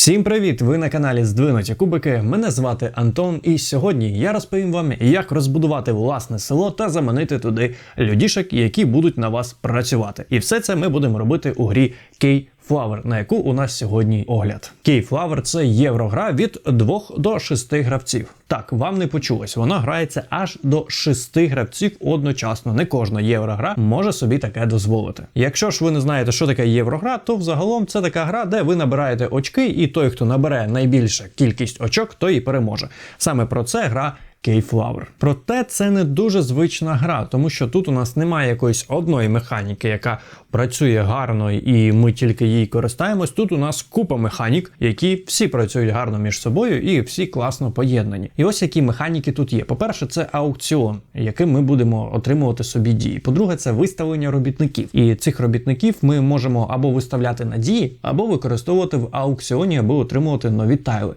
Всім привіт! Ви на каналі Здвинуті Кубики. Мене звати Антон, і сьогодні я розповім вам, як розбудувати власне село та заманити туди людішек, які будуть на вас працювати. І все це ми будемо робити у грі Key Flower, на яку у нас сьогодні огляд. Keyflower – це єврогра від 2 до 6 гравців. Так, вам не почулось, вона грається аж до 6 гравців одночасно. Не кожна єврогра може собі таке дозволити. Якщо ж ви не знаєте, що таке єврогра, то взагалом це така гра, де ви набираєте очки, і той, хто набере найбільша кількість очок, той і переможе. Саме про це гра Keyflower. Проте це не дуже звична гра, тому що тут у нас немає якоїсь одної механіки, яка працює гарно, і ми тільки їй користаємось. Тут у нас купа механік, які всі працюють гарно між собою і всі класно поєднані. І ось які механіки тут є. По-перше, це аукціон, яким ми будемо отримувати собі дії. По-друге, це виставлення робітників. І цих робітників ми можемо або виставляти на дії, або використовувати в аукціоні, аби отримувати нові тайли.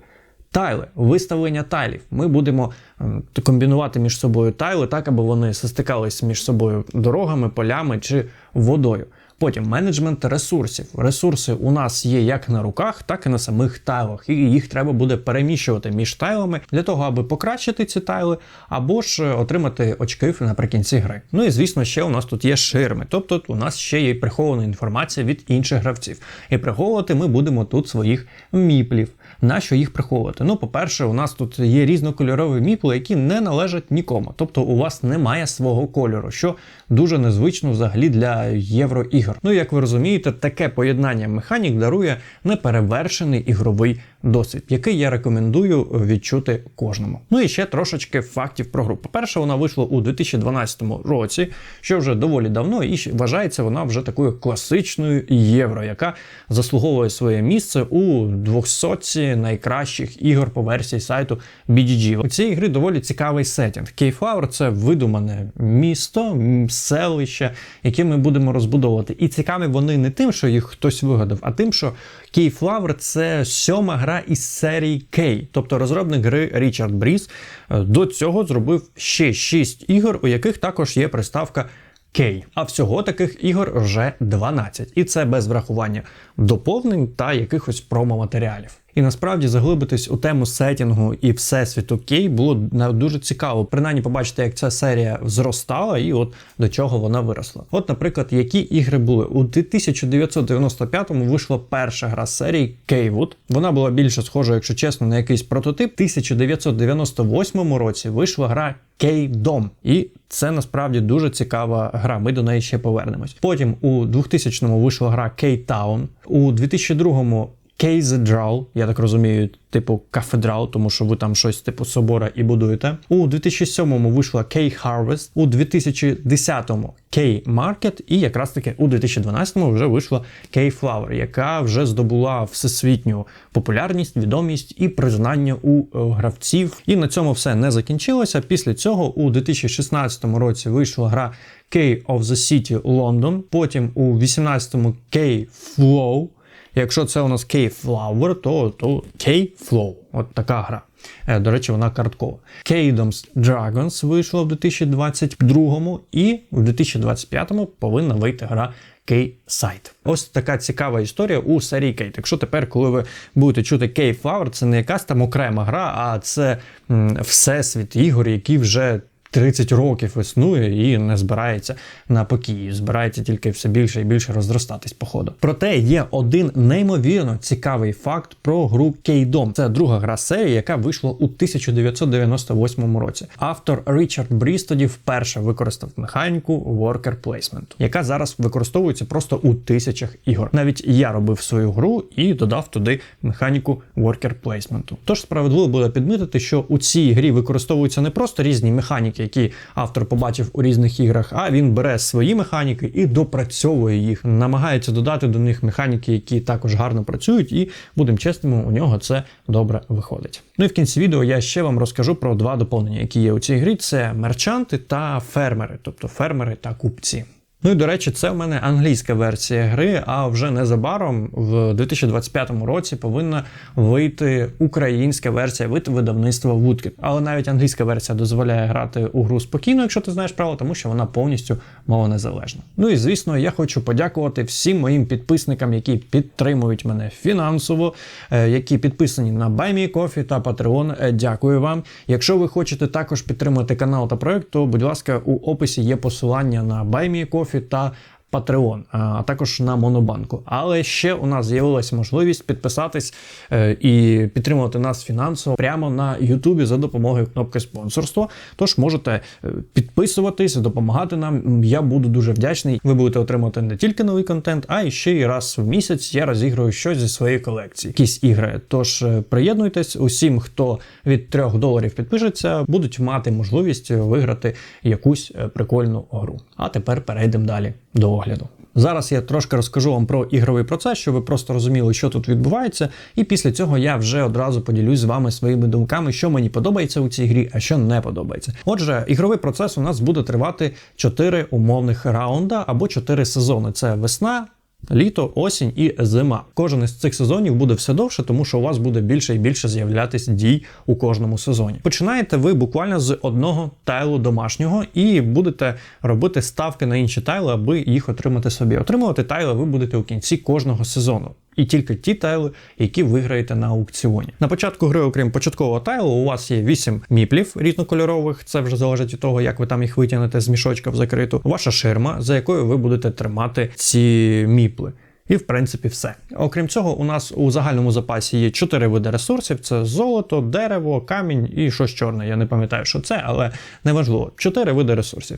Тайли, виставлення тайлів. Ми будемо ем, комбінувати між собою тайли так, аби вони стикались між собою дорогами, полями чи водою. Потім менеджмент ресурсів. Ресурси у нас є як на руках, так і на самих тайлах, і їх треба буде переміщувати між тайлами для того, аби покращити ці тайли, або ж е, отримати очки наприкінці гри. Ну і звісно, ще у нас тут є ширми, тобто у нас ще є прихована інформація від інших гравців. І приховувати ми будемо тут своїх міплів. Нащо їх приховувати? Ну, по-перше, у нас тут є різнокольорові міпли, які не належать нікому. Тобто у вас немає свого кольору, що дуже незвично взагалі для євроігр. Ну, як ви розумієте, таке поєднання механік дарує неперевершений ігровий досвід, який я рекомендую відчути кожному. Ну і ще трошечки фактів про гру. По-перше, вона вийшла у 2012 році, що вже доволі давно, і вважається вона вже такою класичною євро, яка заслуговує своє місце у 200 найкращих ігор по версії сайту BGG. У цій гри доволі цікавий сетінг. Кейфлауер це видумане місто, селище, яке ми будемо розбудовувати. І цікаві вони не тим, що їх хтось вигадав, а тим, що Кейфлауер це сьома гра із серії Кей, тобто розробник гри Річард Бріс е, до цього зробив ще 6 ігор, у яких також є приставка Кей. А всього таких ігор вже 12. І це без врахування доповнень та якихось промо-матеріалів. І насправді заглибитись у тему сетінгу і всесвіту Кей було дуже цікаво. Принаймні побачити, як ця серія зростала і от до чого вона виросла. От, наприклад, які ігри були у 1995-му вийшла перша гра серії Кейвуд. Вона була більше схожа, якщо чесно, на якийсь прототип. У 1998 році вийшла гра Кей-Дом. І це насправді дуже цікава гра. Ми до неї ще повернемось. Потім у 2000-му вийшла гра Кей-Таун. У 2002-му Кейзедрал, я так розумію, типу кафедрал, тому що ви там щось типу собора і будуєте. У 2007-му вийшла Кей Harvest, у 2010-му Кей Market, і якраз таки у 2012-му вже вийшла Кей Flower, яка вже здобула всесвітню популярність, відомість і признання у е, гравців. І на цьому все не закінчилося. Після цього у 2016 році вийшла гра Key of the City London, потім у 18-му Key Flow. Якщо це у нас K-Flower, то то K-Flow. От така гра. Е, до речі, вона карткова. Kingdoms Dragons вийшла в 2022 і в 2025 повинна вийти гра K-Site. Ось така цікава історія у серії Кейт. Якщо тепер, коли ви будете чути K-Flower, це не якась там окрема гра, а це м, всесвіт ігор, які вже 30 років існує і не збирається на покій, збирається тільки все більше і більше розростатись по ходу. Проте є один неймовірно цікавий факт про гру Кейдом. Це друга гра серії, яка вийшла у 1998 році. Автор Річард Бріс тоді вперше використав механіку Worker Placement, яка зараз використовується просто у тисячах ігор. Навіть я робив свою гру і додав туди механіку Worker Placement. Тож справедливо буде підмітити, що у цій грі використовуються не просто різні механіки які автор побачив у різних іграх, а він бере свої механіки і допрацьовує їх, намагається додати до них механіки, які також гарно працюють, і будемо чесними, у нього це добре виходить. Ну і в кінці відео я ще вам розкажу про два доповнення, які є у цій грі: це мерчанти та фермери, тобто фермери та купці. Ну і до речі, це в мене англійська версія гри. А вже незабаром, в 2025 році, повинна вийти українська версія від видавництва Woodkit. Але навіть англійська версія дозволяє грати у гру спокійно, якщо ти знаєш право, тому що вона повністю мовонезалежна. Ну і звісно, я хочу подякувати всім моїм підписникам, які підтримують мене фінансово, е, які підписані на BuyMeCoffee та Patreon. Е, Дякую вам. Якщо ви хочете також підтримати канал та проект, то будь ласка, у описі є посилання на BuyMeCoffee та Patreon, а також на Монобанку. Але ще у нас з'явилася можливість підписатись е, і підтримувати нас фінансово прямо на Ютубі за допомогою кнопки спонсорства. Тож можете е, підписуватись, допомагати нам. Я буду дуже вдячний. Ви будете отримати не тільки новий контент, а й ще й раз в місяць я розіграю щось зі своєї колекції, якісь ігри. Тож е, приєднуйтесь усім, хто від 3 доларів підпишеться, будуть мати можливість виграти якусь прикольну гру. А тепер перейдемо далі до огляду. Зараз я трошки розкажу вам про ігровий процес, щоб ви просто розуміли, що тут відбувається, і після цього я вже одразу поділюсь з вами своїми думками, що мені подобається у цій грі, а що не подобається. Отже, ігровий процес у нас буде тривати 4 умовних раунда або 4 сезони. Це весна. Літо, осінь і зима. Кожен із цих сезонів буде все довше, тому що у вас буде більше і більше з'являтись дій у кожному сезоні. Починаєте ви буквально з одного тайлу домашнього і будете робити ставки на інші тайли, аби їх отримати собі. Отримувати тайли ви будете у кінці кожного сезону. І тільки ті тайли, які виграєте на аукціоні. На початку гри, окрім початкового тайлу, у вас є 8 міплів різнокольорових. Це вже залежить від того, як ви там їх витягнете з мішочка в закриту. Ваша ширма, за якою ви будете тримати ці міпли. І, в принципі, все. Окрім цього, у нас у загальному запасі є 4 види ресурсів: це золото, дерево, камінь і щось чорне. Я не пам'ятаю, що це, але неважливо. 4 види ресурсів.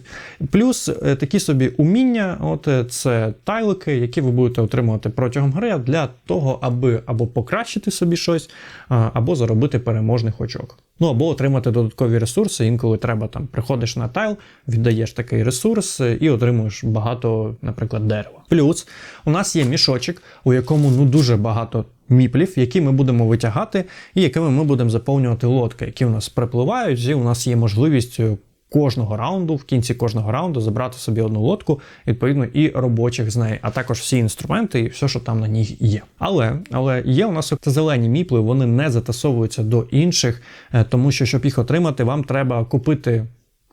Плюс е, такі собі уміння, от е, це тайлики, які ви будете отримувати протягом гри для того, аби або покращити собі щось, або заробити переможних очок. Ну або отримати додаткові ресурси. Інколи треба там приходиш на тайл, віддаєш такий ресурс е, і отримуєш багато, наприклад, дерева. Плюс у нас є мішочок, у якому ну дуже багато. Міплів, які ми будемо витягати, і якими ми будемо заповнювати лодки, які у нас припливають, і у нас є можливість е, кожного раунду, в кінці кожного раунду забрати собі одну лодку, відповідно, і робочих з неї, а також всі інструменти і все, що там на ній є. Але але є у нас зелені міпли, вони не затасовуються до інших, е, тому що щоб їх отримати, вам треба купити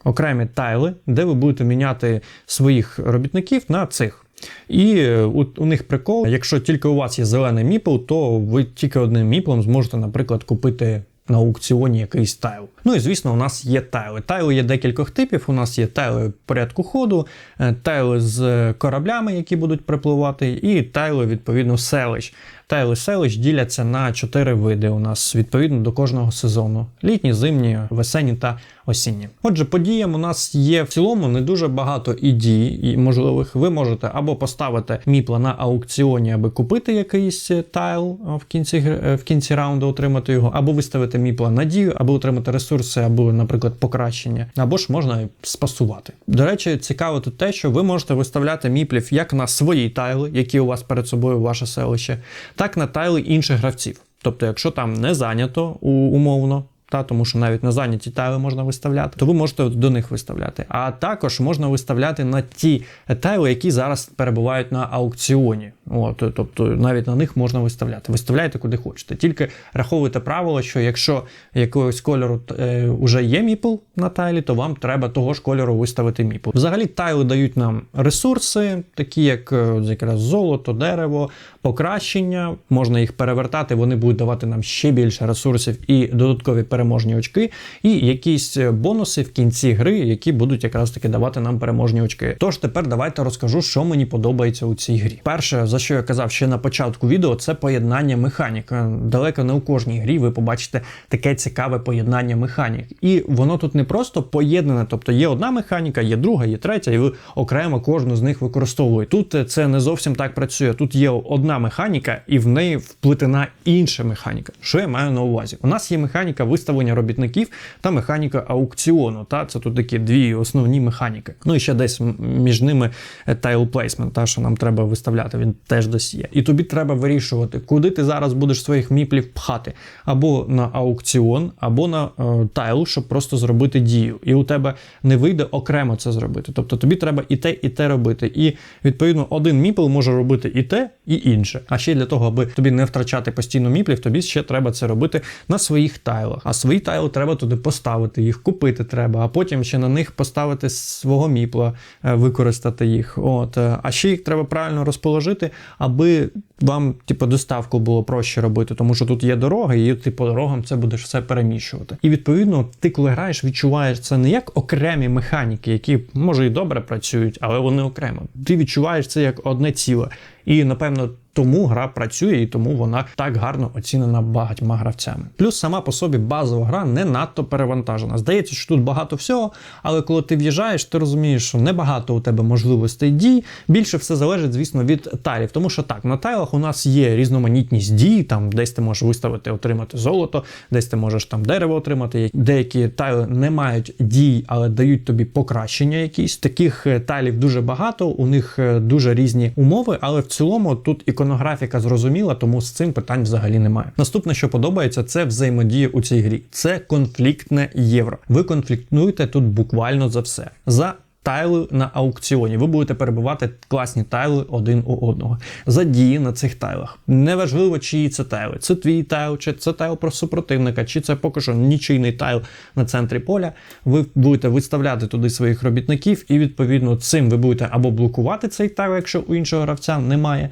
окремі тайли, де ви будете міняти своїх робітників на цих. І е, у, у них прикол, якщо тільки у вас є зелений міпл, то ви тільки одним міплом зможете, наприклад, купити на аукціоні якийсь тайл. Ну і звісно, у нас є тайли. Тайли є декількох типів. У нас є тайли порядку ходу, е, тайли з кораблями, які будуть припливати, і тайли, відповідно, селищ. Тайли селищ діляться на чотири види у нас відповідно до кожного сезону: літні, зимні, весенні та осінні. Отже, подіям у нас є в цілому не дуже багато ідей і можливих. Ви можете або поставити міпла на аукціоні, аби купити якийсь тайл в кінці в кінці раунду, отримати його, або виставити міпла на дію, або отримати ресурси, або, наприклад, покращення, або ж можна спасувати. До речі, цікаво тут те, що ви можете виставляти міплів як на свої тайли, які у вас перед собою ваше селище так на тайли інших гравців. Тобто, якщо там не зайнято умовно, та тому що навіть на зайняті тайли можна виставляти, то ви можете до них виставляти. А також можна виставляти на ті тайли, які зараз перебувають на аукціоні. От, Тобто навіть на них можна виставляти. Виставляйте куди хочете. Тільки раховуйте правило, що якщо якогось кольору е, вже є міпл на тайлі, то вам треба того ж кольору виставити міпл. Взагалі, тайли дають нам ресурси, такі як е, якраз золото, дерево, покращення. Можна їх перевертати, вони будуть давати нам ще більше ресурсів і додаткові переможні очки, і якісь бонуси в кінці гри, які будуть якраз таки давати нам переможні очки. Тож тепер давайте розкажу, що мені подобається у цій грі. Перше, за що я казав ще на початку відео, це поєднання механік. Далеко не у кожній грі ви побачите таке цікаве поєднання механік. І воно тут не просто поєднане, тобто є одна механіка, є друга, є третя, і ви окремо кожну з них використовуєте. Тут це не зовсім так працює. Тут є одна механіка, і в неї вплетена інша механіка. Що я маю на увазі? У нас є механіка виставлення виставлення робітників та механіка аукціону. Та це тут такі дві основні механіки. Ну і ще десь між ними е, tile placement, та що нам треба виставляти. Він теж десь є. І тобі треба вирішувати, куди ти зараз будеш своїх міплів пхати, або на аукціон, або на е, тайл, щоб просто зробити дію. І у тебе не вийде окремо це зробити. Тобто тобі треба і те, і те робити. І відповідно один міпл може робити і те, і інше. А ще для того, аби тобі не втрачати постійно міплів, тобі ще треба це робити на своїх тайлах. Свої тайли треба туди поставити, їх купити треба, а потім ще на них поставити свого міпла, е, використати їх. От е, а ще їх треба правильно розположити, аби вам, типу, доставку було проще робити, тому що тут є дороги, і ти по дорогам це будеш все переміщувати. І відповідно, ти, коли граєш, відчуваєш це не як окремі механіки, які може і добре працюють, але вони окремо. Ти відчуваєш це як одне ціле. І напевно тому гра працює і тому вона так гарно оцінена багатьма гравцями. Плюс сама по собі базова гра не надто перевантажена. Здається, що тут багато всього, але коли ти в'їжджаєш, ти розумієш, що небагато у тебе можливостей дій. Більше все залежить, звісно, від тайлів. Тому що так, на тайлах у нас є різноманітність дій, там десь ти можеш виставити, отримати золото, десь ти можеш там дерево отримати. Деякі тайли не мають дій, але дають тобі покращення якісь. Таких е, тайлів дуже багато, у них е, дуже різні умови, але в цілому тут іконографіка зрозуміла, тому з цим питань взагалі немає. Наступне, що подобається, це взаємодія у цій грі. Це конфліктне євро. Ви конфліктуєте тут буквально за все. За Тайли на аукціоні. Ви будете перебувати класні тайли один у одного. Задії на цих тайлах. Неважливо, чиї це тайли. Це твій тайл, чи це тайл про супротивника, чи це поки що нічийний тайл на центрі поля. Ви будете виставляти туди своїх робітників, і відповідно цим ви будете або блокувати цей тайл, якщо у іншого гравця немає.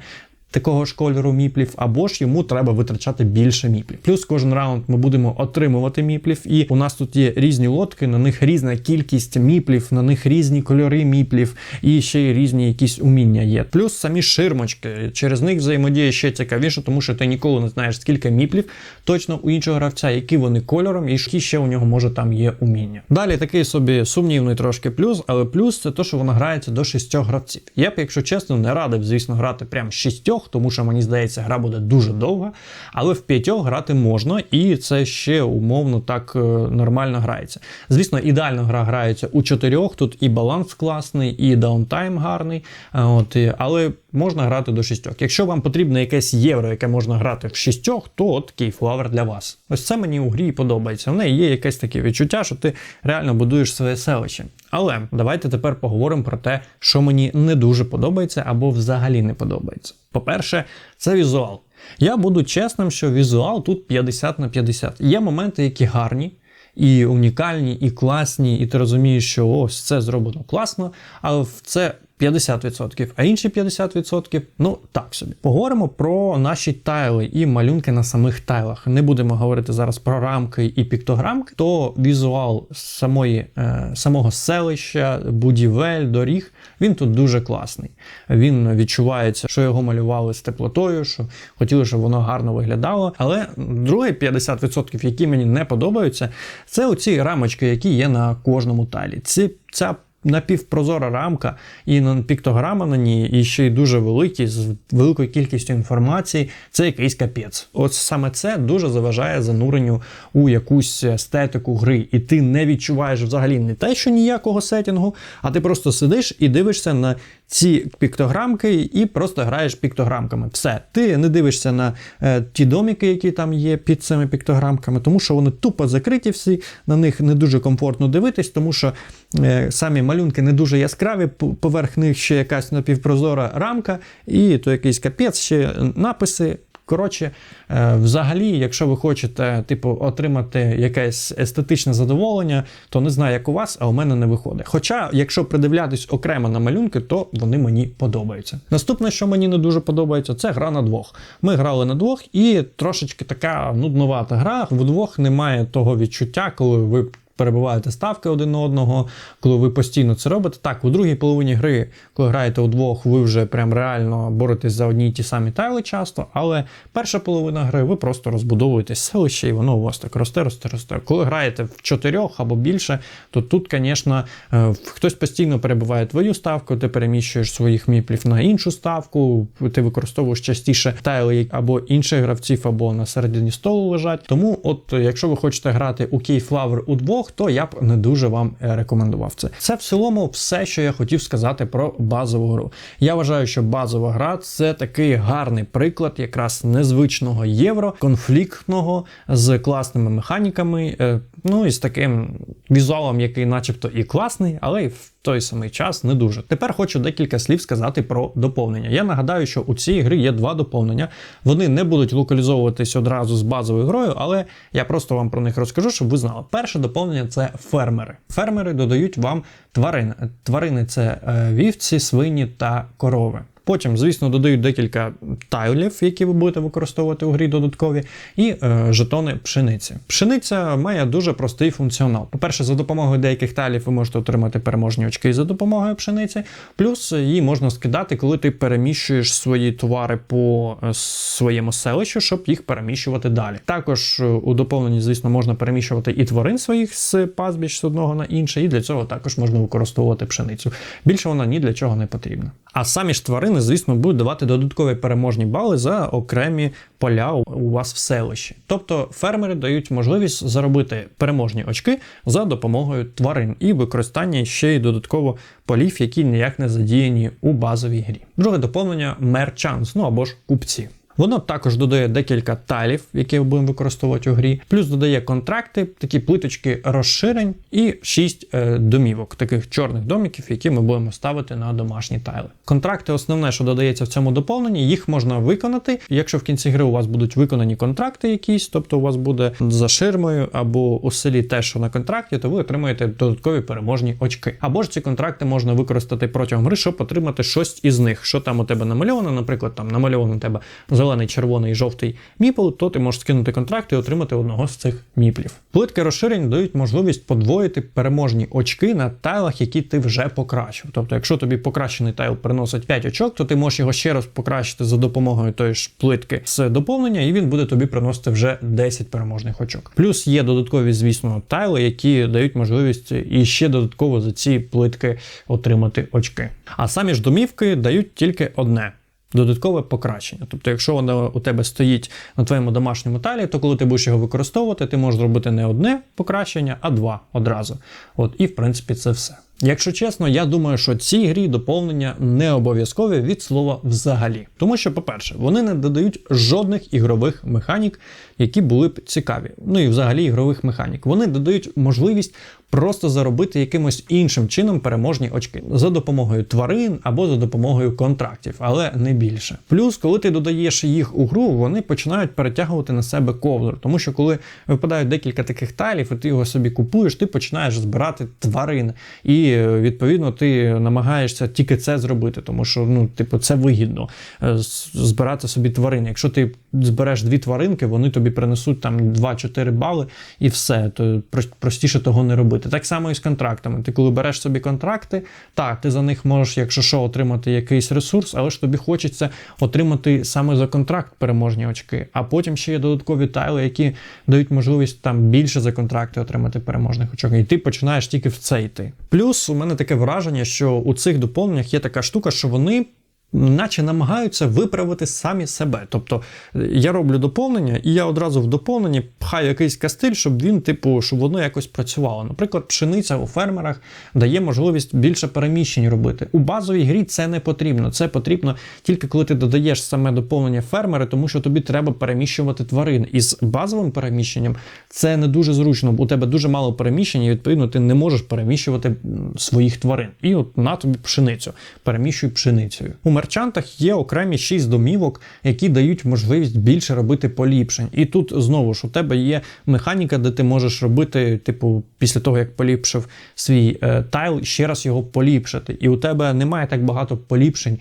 Такого ж кольору міплів, або ж йому треба витрачати більше міплів. Плюс кожен раунд ми будемо отримувати міплів, і у нас тут є різні лодки, на них різна кількість міплів, на них різні кольори міплів, і ще й різні якісь уміння є. Плюс самі ширмочки. Через них взаємодія ще цікавіше, тому що ти ніколи не знаєш, скільки міплів точно у іншого гравця, які вони кольором, і які ще у нього може там є уміння. Далі такий собі сумнівний трошки плюс, але плюс це те, що вона грається до шістьох гравців. Я б, якщо чесно, не радив, звісно, грати прям шістьох тому що мені здається, гра буде дуже довга, але в п'ятьох грати можна, і це ще умовно так е, нормально грається. Звісно, ідеально гра грається у чотирьох. Тут і баланс класний, і даунтайм гарний. е, От, але можна грати до шістьох. Якщо вам потрібно якесь євро, яке можна грати в шістьох, то от кейфлавер для вас. Ось це мені у грі подобається. В неї є якесь таке відчуття, що ти реально будуєш своє селище. Але давайте тепер поговоримо про те, що мені не дуже подобається або взагалі не подобається. По-перше, це візуал. Я буду чесним, що візуал тут 50 на 50. Є моменти, які гарні. І унікальні, і класні, і ти розумієш, що ось це зроблено класно, але в це 50%, а інші 50% ну так собі. Поговоримо про наші тайли і малюнки на самих тайлах. Не будемо говорити зараз про рамки і піктограмки, то візуал самої, е, самого селища, будівель, доріг, він тут дуже класний. Він відчувається, що його малювали з теплотою, що хотіли, щоб воно гарно виглядало. Але друге 50%, які мені не подобаються, це оці рамочки, які є на кожному тайлі. Ці, ця напівпрозора рамка і піктограма на ній, і ще й дуже великі, з великою кількістю інформації. Це якийсь капець. От саме це дуже заважає зануренню у якусь естетику гри, і ти не відчуваєш взагалі не те, що ніякого сетінгу, а ти просто сидиш і дивишся на ці піктограмки і просто граєш піктограмками. Все, ти не дивишся на е, ті доміки, які там є під цими піктограмками, тому що вони тупо закриті всі, на них не дуже комфортно дивитись, тому що е, самі малюнки не дуже яскраві, поверх них ще якась напівпрозора рамка, і то якийсь капець, ще написи. Коротше, е, взагалі, якщо ви хочете, типу, отримати якесь естетичне задоволення, то не знаю, як у вас, а у мене не виходить. Хоча, якщо придивлятись окремо на малюнки, то вони мені подобаються. Наступне, що мені не дуже подобається, це гра на двох. Ми грали на двох, і трошечки така нуднувата гра. Вдвох немає того відчуття, коли ви перебуваєте ставки один одного, коли ви постійно це робите. Так, у другій половині гри, коли граєте удвох, ви вже прям реально боретесь за одні й ті самі тайли часто, але перша половина гри ви просто розбудовуєте селище, і воно у вас так росте, росте, росте. Коли граєте в чотирьох або більше, то тут, звісно, е, хтось постійно перебуває твою ставку, ти переміщуєш своїх міплів на іншу ставку, ти використовуєш частіше тайли або інших гравців, або на середині столу лежать. Тому, от якщо ви хочете грати у Keyflower у двох, то я б не дуже вам е, рекомендував це. Це в цілому все, що я хотів сказати про базову гру. Я вважаю, що базова гра це такий гарний приклад якраз незвичного євро, конфліктного з класними механіками. Ну і з таким візуалом, який, начебто, і класний, але й в той самий час не дуже. Тепер хочу декілька слів сказати про доповнення. Я нагадаю, що у цій грі є два доповнення. Вони не будуть локалізовуватись одразу з базовою грою, але я просто вам про них розкажу, щоб ви знали. Перше доповнення це фермери. Фермери додають вам тварин. Тварини це е, вівці, свині та корови. Потім, звісно, додають декілька тайлів, які ви будете використовувати у грі додаткові, і е, жетони пшениці. Пшениця має дуже простий функціонал. По-перше, за допомогою деяких тайлів ви можете отримати переможні очки за допомогою пшениці. Плюс її можна скидати, коли ти переміщуєш свої товари по е, своєму селищу, щоб їх переміщувати далі. Також е, у доповненні, звісно, можна переміщувати і тварин своїх з пастбищ з одного на інше, і для цього також можна використовувати пшеницю. Більше вона ні для чого не потрібна. А самі ж тварини, звісно, будуть давати додаткові переможні бали за окремі поля у вас в селищі. Тобто фермери дають можливість заробити переможні очки за допомогою тварин і використання ще й додатково полів, які ніяк не задіяні у базовій грі. Друге доповнення мерчанс, ну або ж купці. Воно також додає декілька тайлів, які ми будемо використовувати у грі, плюс додає контракти, такі плиточки розширень і 6 е, домівок, таких чорних домиків, які ми будемо ставити на домашні тайли. Контракти, основне, що додається в цьому доповненні, їх можна виконати. Якщо в кінці гри у вас будуть виконані контракти якісь, тобто у вас буде за ширмою або у селі те, що на контракті, то ви отримаєте додаткові переможні очки. Або ж ці контракти можна використати протягом гри, щоб отримати щось із них. Що там у тебе намальовано, наприклад, там намальовано у тебе зелений, червоний, і жовтий міпл, то ти можеш скинути контракт і отримати одного з цих міплів. Плитки розширень дають можливість подвоїти переможні очки на тайлах, які ти вже покращив. Тобто, якщо тобі покращений тайл приносить 5 очок, то ти можеш його ще раз покращити за допомогою тої ж плитки з доповнення, і він буде тобі приносити вже 10 переможних очок. Плюс є додаткові, звісно, тайли, які дають можливість і ще додатково за ці плитки отримати очки. А самі ж домівки дають тільки одне. Додаткове покращення. Тобто, якщо воно у тебе стоїть на твоєму домашньому талі, то коли ти будеш його використовувати, ти можеш зробити не одне покращення, а два одразу. От і в принципі це все. Якщо чесно, я думаю, що цій грі доповнення не обов'язкові від слова взагалі. Тому що, по-перше, вони не додають жодних ігрових механік, які були б цікаві. Ну і взагалі ігрових механік. Вони додають можливість просто заробити якимось іншим чином переможні очки за допомогою тварин або за допомогою контрактів, але не більше. Плюс, коли ти додаєш їх у гру, вони починають перетягувати на себе ковдру, тому що коли випадають декілька таких тайлів, і ти його собі купуєш, ти починаєш збирати тварин. І відповідно ти намагаєшся тільки це зробити, тому що ну, типу, це вигідно е, збирати собі тварин. Якщо ти збереш дві тваринки, вони тобі принесуть там 2-4 бали і все, то простіше того не робити. Так само і з контрактами. Ти коли береш собі контракти, так, ти за них можеш, якщо що, отримати якийсь ресурс, але ж тобі хочеться отримати саме за контракт переможні очки. А потім ще є додаткові тайли, які дають можливість там більше за контракти отримати переможних очок. І ти починаєш тільки в це йти. Плюс у мене таке враження, що у цих доповненнях є така штука, що вони наче намагаються виправити самі себе. Тобто я роблю доповнення, і я одразу в доповненні пхаю якийсь кастиль, щоб він, типу, щоб воно якось працювало. Наприклад, пшениця у фермерах дає можливість більше переміщень робити. У базовій грі це не потрібно. Це потрібно тільки коли ти додаєш саме доповнення фермери, тому що тобі треба переміщувати тварин. І з базовим переміщенням це не дуже зручно, у тебе дуже мало переміщень, і відповідно ти не можеш переміщувати своїх тварин. І от на тобі пшеницю. Переміщуй пшеницею. У мерчантах є окремі 6 домівок, які дають можливість більше робити поліпшень. І тут знову ж у тебе є механіка, де ти можеш робити, типу, після того як поліпшив свій е, тайл, ще раз його поліпшити. І у тебе немає так багато поліпшень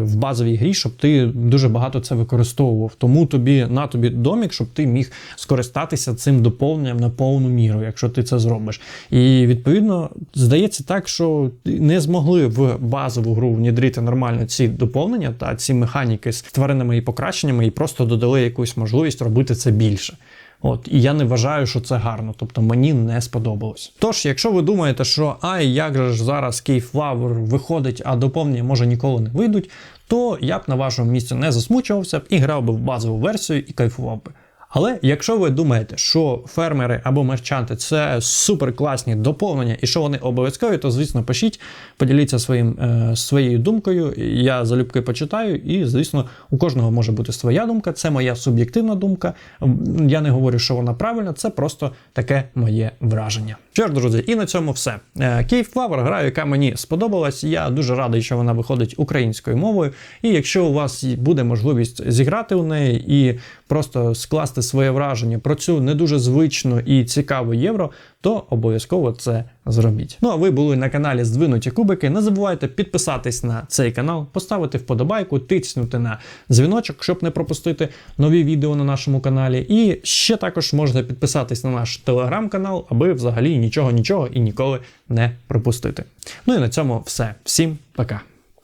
в базовій грі, щоб ти дуже багато це використовував. Тому тобі на тобі домік, щоб ти міг скористатися цим доповненням на повну міру, якщо ти це зробиш. І відповідно здається так, що не змогли в базову гру внідрити нормально ці доповнення та ці механіки з тваринами і покращеннями, і просто додали якусь можливість робити це більше. От і я не вважаю, що це гарно, тобто мені не сподобалось. Тож, якщо ви думаєте, що ай, як же ж зараз Кейфлавр виходить, а доповнення може ніколи не вийдуть, то я б на вашому місці не засмучувався б і грав би в базову версію і кайфував би. Але якщо ви думаєте, що фермери або мерчанти це супер класні доповнення і що вони обов'язкові, то звісно пишіть, поділіться своїм, е, своєю думкою. Я залюбки почитаю, і звісно, у кожного може бути своя думка. Це моя суб'єктивна думка. Я не говорю, що вона правильна, це просто таке моє враження. Що ж, друзі, і на цьому все. Київ Flower гра, яка мені сподобалась. Я дуже радий, що вона виходить українською мовою. І якщо у вас буде можливість зіграти у неї і просто скласти своє враження про цю не дуже звичну і цікаву євро, то обов'язково це зробіть. Ну а ви були на каналі Здвинуті Кубики. Не забувайте підписатись на цей канал, поставити вподобайку, тицнути на дзвіночок, щоб не пропустити нові відео на нашому каналі. І ще також можете підписатись на наш телеграм-канал, аби взагалі нічого, нічого і ніколи не пропустити. Ну і на цьому все. Всім пока.